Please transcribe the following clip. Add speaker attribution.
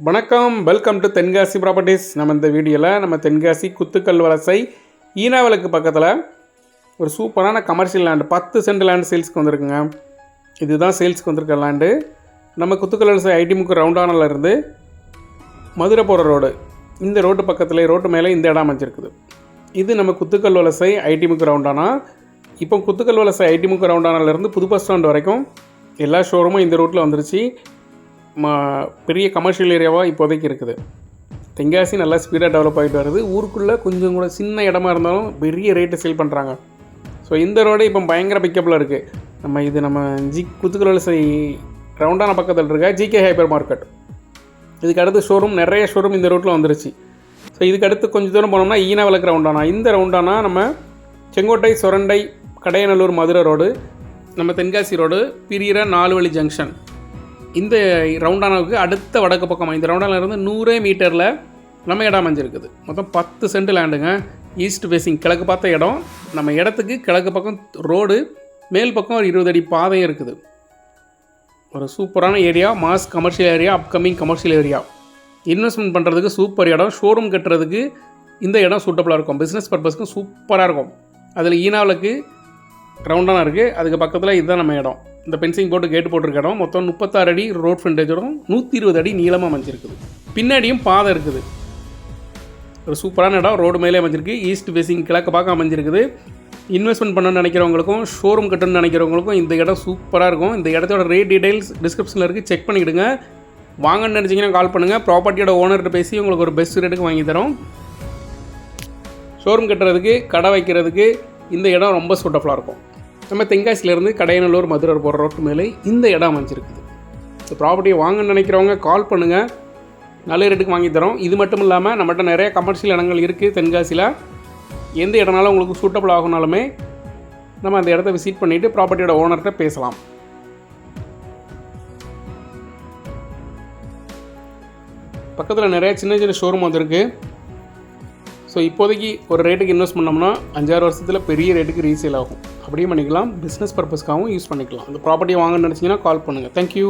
Speaker 1: வணக்கம். Welcome to Tenkasi properties நம்ம இந்த வீடியோவில் நம்ம தென்காசி குத்துக்கல் வலசை ஈனாவலுக்கு பக்கத்தில் ஒரு சூப்பரான கமர்ஷியல் லேண்டு பத்து சென்ட் லேண்ட் சேல்ஸ்க்கு வந்திருக்குங்க. இதுதான் சேல்ஸ்க்கு வந்திருக்க லேண்டு நம்ம குத்துக்கல் வலசை ஐடிமுக்கு ரவுண்டானில் இருந்து மதுரை போகிற ரோடு இந்த ரோட்டு பக்கத்தில் ரோட்டு மேலே இந்த இடம் அமைஞ்சிருக்குது. இது நம்ம குத்துக்கல் வலசை ஐடிமுக்கு ரவுண்டானா இப்போ குத்துக்கல் வலசை ஐடிமுக்கு ரவுண்டானாலேருந்து புது பஸ் ஸ்டாண்ட் வரைக்கும் எல்லா ஷோரூமும் இந்த ரோட்டில் வந்துருச்சு. மா பெரிய கமர்ஷியல் ஏரியாவாக இப்போதைக்கு இருக்குது. தென்காசி நல்லா ஸ்பீடாக டெவலப் ஆகிட்டு வருது. ஊருக்குள்ளே கொஞ்சம் கூட சின்ன இடமா இருந்தாலும் பெரிய ரேட்டு சேல் பண்ணுறாங்க ஸோ இந்த ரோடு இப்போ பயங்கர பிக்கப்பில் இருக்குது நம்ம இது நம்ம ஜி குத்துக்குலசை ரவுண்டான பக்கத்தில் இருக்க? ஜிகே ஹைப்பர் மார்க்கெட் இதுக்கு அடுத்து ஷோரூம் நிறைய ஷோரூம் இந்த ரோட்டில் வந்துருச்சு. ஸோ இதுக்கு அடுத்து கொஞ்சம் தூரம் போனோம்னா ஈனா விளக்கு ரவுண்டானா இந்த ரவுண்டானா நம்ம செங்கோட்டை சுரண்டை கடையநல்லூர் மதுரை ரோடு நம்ம தென்காசி ரோடு பிரியிற நாலு வழி ஜங்ஷன் இந்த ரவுண்டானாவுக்கு அடுத்த வடக்கு பக்கம் இந்த ரவுண்டானிலிருந்து நூறே மீட்டரில் நம்ம இடம் அமைஞ்சிருக்குது. மொத்தம் பத்து சென்ட் லேண்டுங்க. ஈஸ்ட் ஃபேஸிங் கிழக்கு பார்த்த இடம். நம்ம இடத்துக்கு கிழக்கு பக்கம் ரோடு மேல் பக்கம் ஒரு இருபது அடி பாதையும் இருக்குது. ஒரு சூப்பரான area mass commercial area upcoming commercial area. Investment பண்ணுறதுக்கு சூப்பர் இடம். ஷோரூம் கட்டுறதுக்கு இந்த இடம் சூட்டபுளாக இருக்கும். பிஸ்னஸ் பர்பஸ்க்கும் சூப்பராக இருக்கும். அதில் ஈனாவிலுக்கு ரவுண்டான இருக்குது அதுக்கு பக்கத்தில் இதுதான் நம்ம இடம். இந்த பென்சிங் போட்டு கேட்டு போட்டிருக்க இடம் மொத்தம் முப்பத்தாறு அடி ரோட் ஃப்ரண்டேஜோடும் நூற்றி இருபது அடி நீளமாக அமைஞ்சிருக்குது. பின்னாடியும் பாதை இருக்குது. ஒரு சூப்பரான இடம். ரோடு மேலே அமைஞ்சிருக்கு. ஈஸ்ட் ஃபேசிங் கிழக்கு பார்க்க அமைஞ்சிருக்குது. இன்வெஸ்ட்மெண்ட் பண்ணணும்னு நினைக்கிறவங்களுக்கும் ஷோரூம் கட்டணும்னு நினைக்கிறவங்களுக்கும் இந்த இடம் சூப்பராக இருக்கும். இந்த இடத்தோட ரேட் டீடைல்ஸ் டிஸ்கிரிப்ஷனில் இருக்குது செக் பண்ணிக்கிடுங்க. வாங்கன்னு நினச்சிங்கன்னா கால் பண்ணுங்கள் ப்ராப்பர்ட்டியோட ஓனர்கிட்ட பேசி உங்களுக்கு ஒரு பெஸ்ட் ரேட்டுக்கு வாங்கி தரோம். ஷோரூம் கட்டுறதுக்கு கடை வைக்கிறதுக்கு இந்த இடம் ரொம்ப சூட்டபுளாக இருக்கும். நம்ம தென்காசிலேருந்து கடையநல்லூர் மதுரை போகிற ரோட்டு மேலே இந்த இடம் அமைஞ்சிருக்குது. இந்த ப்ராப்பர்ட்டியை வாங்கன்னு நினைக்கிறவங்க கால் பண்ணுங்கள் நல்ல ரேட்டுக்கு வாங்கி தரோம். இது மட்டும் இல்லாமல் நம்மகிட்ட நிறைய கமர்ஷியல் இடங்கள் இருக்குது தென்காசியில். எந்த இடம்னாலும் உங்களுக்கு சூட்டபிள் ஆகுனாலுமே நம்ம அந்த இடத்த விசிட் பண்ணிவிட்டு ப்ராப்பர்ட்டியோட ஓனர்கிட்ட பேசலாம். பக்கத்தில் நிறைய சின்ன சின்ன ஷோரூம் வந்திருக்கு. ஸோ இப்போதைக்கு ஒரு ரேட்டுக்கு இன்வெஸ்ட் பண்ணோம்னா அஞ்சாறு வருஷத்தில் பெரிய ரேட்டுக்கு ரீசேல் ஆகும். அப்படியே பண்ணிக்கலாம். பிஸ்னஸ் பர்பஸ்க்காகவும் யூஸ் பண்ணிக்கலாம். அந்த ப்ராப்பர்ட்டியை வாங்கன்னு நினச்சிங்கன்னா கால் பண்ணுங்கள் தேங்க்யூ